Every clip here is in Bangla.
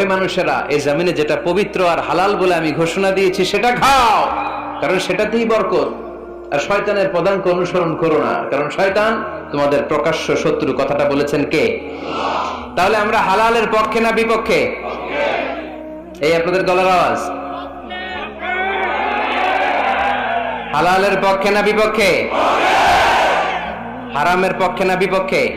ওহে মানুষেরা এই জামিনে যেটা পবিত্র আর হালাল বলে আমি ঘোষণা দিয়েছি, সেটা খাও। কারণ সেটাতেই বরকত। আর শয়তানের পদাঙ্ক অনুসরণ করো না। কারণ শয়তান তোমাদের প্রকাশ্য শত্রু। কথাটা বলেছেন কে? তাহলে আমরা হালালের পক্ষে না বিপক্ষে? এই আপনাদের গলার আওয়াজ। হালালের পক্ষে না বিপক্ষে? হারামের পক্ষে না বিপক্ষে?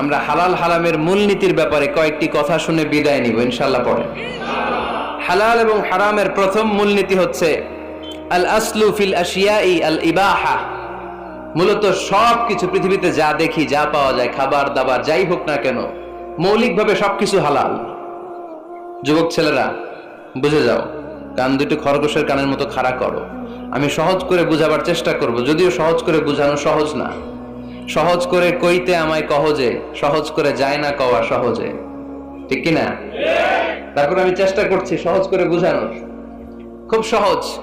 আমরা হালাল হারামের মূলনীতির ব্যাপারে কয়েকটি কথা শুনে বিদায় নিব ইনশাল্লাহ পরে। হালাল এবং হারামের প্রথম মূলনীতি হচ্ছে, আল আসলু ফিল আশিয়াই আল ইবাহা। মূলত সব কিছু পৃথিবীতে যা দেখি, যা পাওয়া যায়, খাবার, দাবার, যাই হোক না কেন, মৌলিকভাবে সবকিছু হালাল। যুবক ছেলেরা, বুঝে যাও, কান দুটো খরগোশের কানের মতো খাড়া করো। আমি সহজ করে বুঝাবার চেষ্টা করব, যদিও সহজ করে বুঝানো সহজ না। সহজ করে কইতে আমায় কহজে সহজ করে যায় না কওয়া সহজে। ঠিক কি না? তারপর আমি চেষ্টা করছি সহজ করে বুঝানোর। খুব সহজ।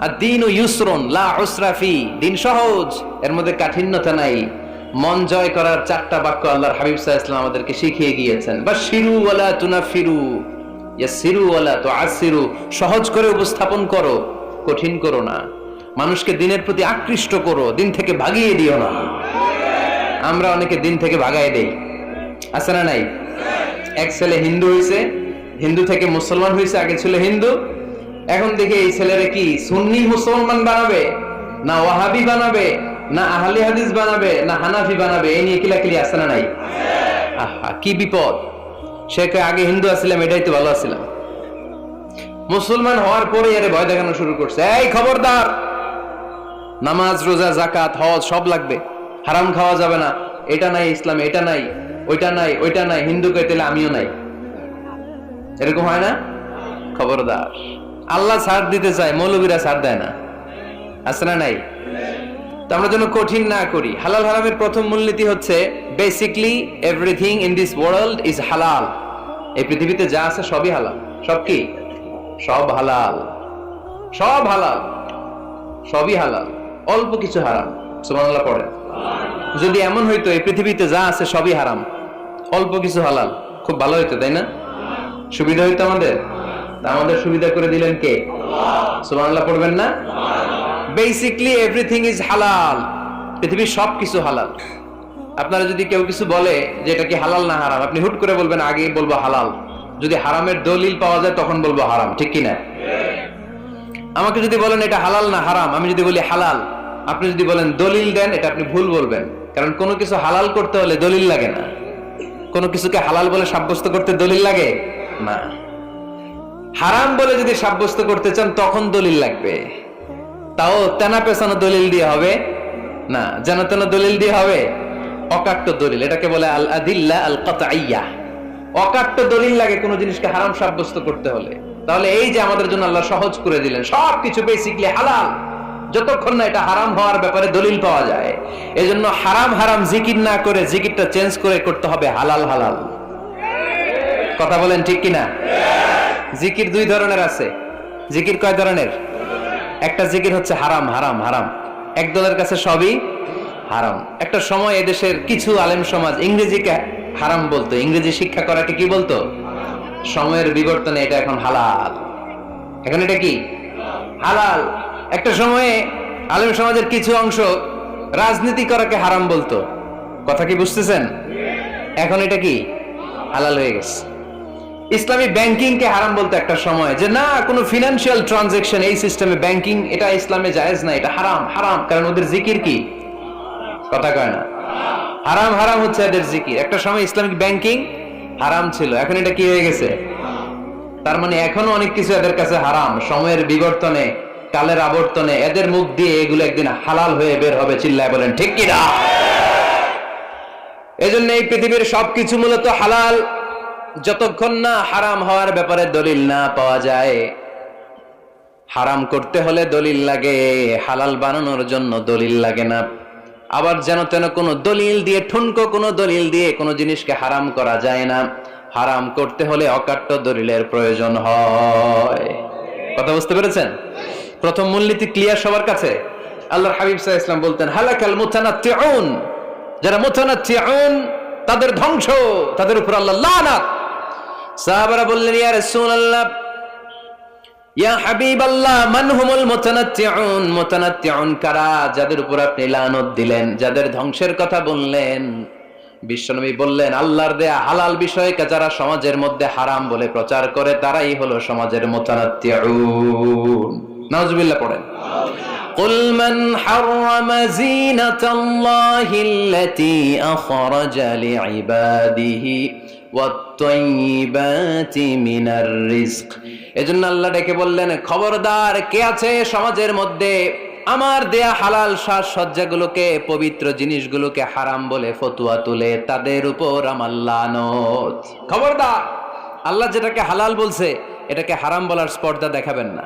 আর দিন ও ইউসরন, লা উসরাফি দিন সহজ। এর মধ্যে কাঠিন্যতা নাই। মন জয় করার চারটা বাক্য আল্লাহর হাবিব সাহা ইসলাম আমাদেরকে শিখিয়ে গিয়েছেন। বা শিরু ওয়ালা তুনাফিরু। ইয়া সিরু ওয়ালা তো আসিরু সহজ করে উপস্থাপন করো, কঠিন করো না। মানুষকে দিনের প্রতি আকৃষ্ট করো, দিন থেকে ভাগিয়ে দিও না। আমরা অনেকে দিন থেকে ভাগাই দেই। আছে না নাই? এক ছেলে হিন্দু হয়েছে হিন্দু থেকে মুসলমান হয়েছে আগে ছিল হিন্দু। এখন দেখে এই ছেলেরা কি, সুন্নি মুসলমান বানাবে, না ওয়াহাবি বানাবে, না আহলি হাদিস বানাবে, না হানাফি বানাবে, এই নিয়ে কিলাকিলি আছে না নাই? আহা, কি বিপদ। সে আগে হিন্দু আসছিলাম এটাই তো ভালো আসছিলাম মুসলমান হওয়ার পরে এর ভয় দেখানো শুরু করছে। এই খবরদার! নামাজ, রোজা জাকাত হজ সব লাগবে। হারাম খাওয়া যাবে না। এটা নাই ইসলাম, এটা নাই, ওইটা নাই ওইটা নাই হিন্দু কে তাহলে আমিও নাই। এরকম হয় না? খবরদার। আল্লাহ ছাড় দিতে চায়, মৌলবীরা ছাড় দেয় না। আছে না নাই? তো আমরা যেন কঠিন না করি। হালাল হারামের প্রথম মূলনীতি হচ্ছে basically everything in this world is halal এই পৃথিবীতে যা আছে সবই হালাল। সব কি? সব হালাল। সব হালাল। সবই হালাল। অল্প কিছু হারাম। সুবহানাল্লাহ পড়েন যদি এমন হইতো, এই পৃথিবীতে যা আছে সবই হারাম। অল্প কিছু হালাল, খুব ভালো হইতো, তাই না? সুবিধা হইতো আমাদের? আমাদের সুবিধা করে দিলেন কে? সুবহানাল্লাহ, পড়বেন না? বেসিকলি এভরিথিং ইজ হালাল পৃথিবীর সব কিছু হালাল। আপনারা যদি কেউ কিছু বলে যে এটা কি হালাল না হারাম, আপনি হুট করে বলবেন, আগে বলব হালাল। যদি হারামের দলিল পাওয়া যায়, তখন বলব হারাম, ঠিক কি না আমাকে যদি বলেন এটা হালাল না হারাম, আমি যদি বলি হালাল আপনি যদি বলেন দলিল দেন, এটা আপনি ভুল বলবেন। কারণ কোনো কিছু হালাল করতে হলে দলিল লাগে না। কোনো কিছুকে হালাল বলে সাব্যস্ত করতে দলিল লাগে? না। হারাম বলে যদি সাব্যস্ত করতে চান, তখন দলিল লাগবে। তাও তেনা পেছানো দলিল দিয়ে হবে? না। যেন তেন দলিল দিয়ে হবে? অকাট্য দলিল। এটাকে বলে আল আদিল্লা আল কাতাইয়া অকাট্য দলিল লাগে কোনো জিনিসকে হারাম সাব্যস্ত করতে হলে। তাহলে এই যে আমাদের জন্য আল্লাহ সহজ করে দিলেন, সবকিছু বেসিকলি হালাল। যতক্ষণ না এটা হারাম হওয়ার ব্যাপারে দলিল পাওয়া যায় এই জন্য হারাম হারাম জিকির না করে জিকিরটা চেঞ্জ করে করতে হবে হালাল হালাল। কথা বলেন ঠিক কিনা? জিকির দুই ধরনের আছে। জিকির কয় ধরনের? একটা জিকির হচ্ছে হারাম হারাম হারাম। এক দলের কাছে সবই হারাম। একটা সময় এদেশের কিছু আলেম সমাজ ইংরেজিকে হারাম বলতো। ইংরেজি শিক্ষা করাকে কি বলতো? সময়ের বিবর্তনে এটা এখন হালাল। এখন এটা কি? হালাল। একটা সময়ে আলেম সমাজের কিছু অংশ রাজনীতি করাকে হারাম বলতো। কথা কি বুঝতেছেন? এখন এটা কি? হালাল হয়ে গেছে। ইসলামী ব্যাংকিং কে হারাম বলতো একটা সময় যে, না, কোনো ফিনান্সিয়াল ট্রানজেকশন এই সিস্টেমে ব্যাংকিং এটা ইসলামে জায়েজ না, এটা হারাম হারাম। কারণ ওদের জিকির কি? কথা কয় না। হারাম হারাম হচ্ছে এদের জিকির। একটা সময় ইসলামিক ব্যাংকিং হারাম ছিল। এখন এটা কি হয়ে গেছে? তার মানে এখনও অনেক কিছু এদের কাছে হারাম। সময়ের বিবর্তনে কালের আবর্তনে এদের মুখ দিয়ে এগুলো একদিন হালাল হয়ে বের হবে, চিল্লায় বলেন, ঠিক কি না? এজন্য এই পৃথিবীর সবকিছু মূলত হালাল। যতক্ষণ না হারাম হওয়ার ব্যাপারে দলিল না পাওয়া যায়, হারাম করতে হলে দলিল লাগে, হালাল বানানোর জন্য দলিল লাগে না। আবার যেন তেন কোনো দলিল দিয়ে, ঠুনকো কোনো দলিল দিয়ে কোনো জিনিসকে হারাম করা যায় না। হারাম করতে হলে অকাট্য দলিলের প্রয়োজন হয়। কথা বুঝতে পেরেছেন? প্রথম মূলনীতি ক্লিয়ার সবার কাছে? আল্লাহর হাবিব আলাইহি ইসলাম বলতেন, হালাকাল মুতানাত্তিউন। যারা মুতানাত্তিউন, তাদের ধ্বংস, তাদের উপর আল্লাহ লানাত। সাহাবারা বললেন, ইয়া রাসূলুল্লাহ, ইয়া হাবিব আল্লাহ মান হুমুল মুতানাত্তিউন? মুতানাত্তিউন কারা? যাদের উপর আপনি লানত দিলেন, যাদের ধ্বংসের কথা বললেন। বিশ্বনবী বললেন, আল্লাহর দেয়া হালাল বিষয়কে যারা সমাজের মধ্যে হারাম বলে প্রচার করে, তারাই হলো সমাজের মুতানাত্তিউন। নাউজুবিল্লাহ পড়েন قل من حرم زينة الله التي أخرج لعباده والطيبات من الرزق এজন্য আল্লাহ ডেকে বললেন খবরদার কে আছে সমাজের মধ্যে আমার দেয়া হালাল সাজসজ্জাগুলোকে পবিত্র জিনিসগুলোকে হারাম বলে ফতুয়া তুলে তাদের উপর আমার লানত খবরদার আল্লাহ যেটাকে হালাল বলছে এটাকে হারাম বলার স্পর্ধা দেখাবেন না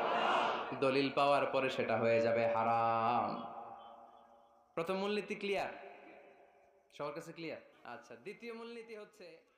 দলিল পাওয়ার পরে সেটা হয়ে যাবে হারাম। প্রথম মূলনীতি ক্লিয়ার সবার কাছে ক্লিয়ার আচ্ছা দ্বিতীয় মূলনীতি হচ্ছে